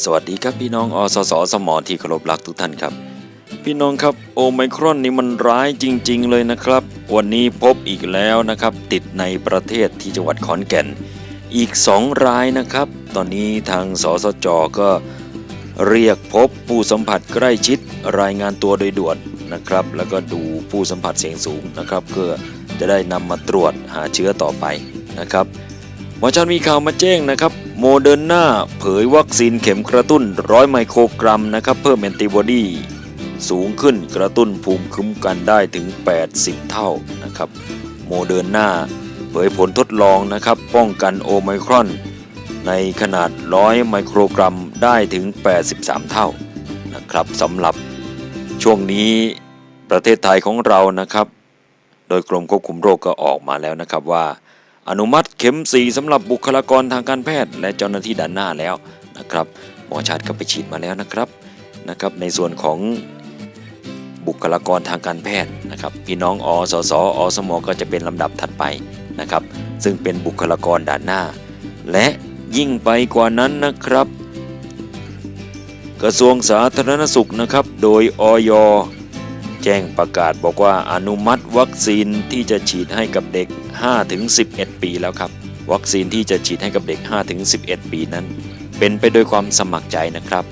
สวัสดีครับพี่น้องอสสสมอที่เคารพรักทุกท่านครับ พี่น้องครับโอไมครอนนี่มันร้ายจริง ๆ เลยนะครับ วันนี้พบอีกแล้วนะครับ ติดในประเทศที่จังหวัดขอนแก่น อีก 2 รายนะครับ ตอนนี้ทางสสจก็เรียกพบผู้สัมผัสใกล้ชิดรายงานตัวโดยด่วนนะครับ แล้วก็ดูผู้สัมผัสเสี่ยงสูงนะครับเพื่อจะได้นำมาตรวจหาเชื้อต่อไปนะครับหมอชันมีข่าวมาแจ้งนะครับ โมเดอร์นาเผยวัคซีนเข็มกระตุ้นร้อยไมโครกรัมนะครับเพิ่มแอนติบอดีสูงขึ้นกระตุ้นภูมิคุ้มกันได้ถึง 80 เท่านะครับโมเดอร์นาเผยผลทดลองนะครับป้องกันโอไมครอน ในขนาด100ไมโครกรัมได้ถึง 83 เท่านะครับสำหรับช่วงนี้ประเทศไทยของเรานะครับ โดยกรมควบคุมโรคก็ออกมาแล้วนะครับว่า อนุมัติเข็มสีสำหรับบุคลากรทางการแพทย์ และเจ้าหน้าที่ด่านหน้าแล้วนะครับหมอชาติก็ไปฉีดมาแล้วนะครับนะครับในส่วนของบุคลากรทางการแพทย์นะครับพี่น้องอสสอสมก็จะเป็นลำดับถัดไปนะครับซึ่งเป็นบุคลากรด่านหน้า และยิ่งไปกว่านั้นนะครับ กระทรวงสาธารณสุขนะครับ โดยอย แจ้งประกาศบอกว่าอนุมัติวัคซีนที่จะฉีดให้กับเด็ก 5-11 ปีแล้วครับ วัคซีนที่จะฉีดให้กับเด็ก 5-11 ปีนั้น เป็นไปโดยความสมัครใจนะครับ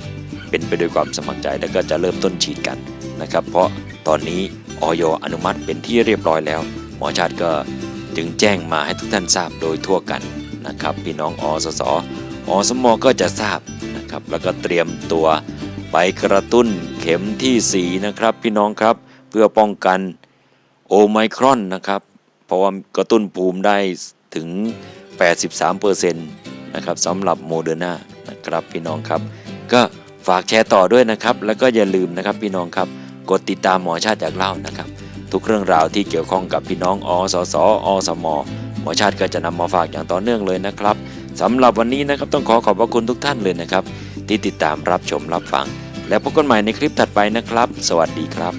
เป็นไปโดยความสมัครใจแล้วก็จะเริ่มต้นฉีดกันนะครับ เพราะตอนนี้ออยอนุมัติเป็นที่เรียบร้อยแล้ว หมอชาติก็จึงแจ้งมาให้ทุกท่านทราบโดยทั่วกันนะครับ พี่น้องอสสอสมก็จะทราบนะครับ แล้วก็เตรียมตัว ไปกระตุ้นเข็มที่ 4 นะครับ พี่น้องครับเพื่อป้องกันโอไมครอนนะครับ เพราะว่ากระตุ้นภูมิได้ถึง 83%นะครับสำหรับโมเดอร์นานะครับพี่น้องครับ ก็ฝากแชร์ต่อด้วยนะครับ แล้วก็อย่าลืมนะครับพี่น้องครับ กดติดตามหมอชาติอยากเล่านะครับ ทุกเรื่องราวที่เกี่ยวข้องกับพี่น้องอสสอสมหมอชาติก็จะนำมาฝากอย่างต่อเนื่องเลยนะครับสำหรับวันนี้นะครับต้องขอขอบพระคุณทุกท่านเลยนะครับ ที่ติดตามรับชมรับฟัง แล้วพบกันใหม่ในคลิปถัดไปนะครับ สวัสดีครับ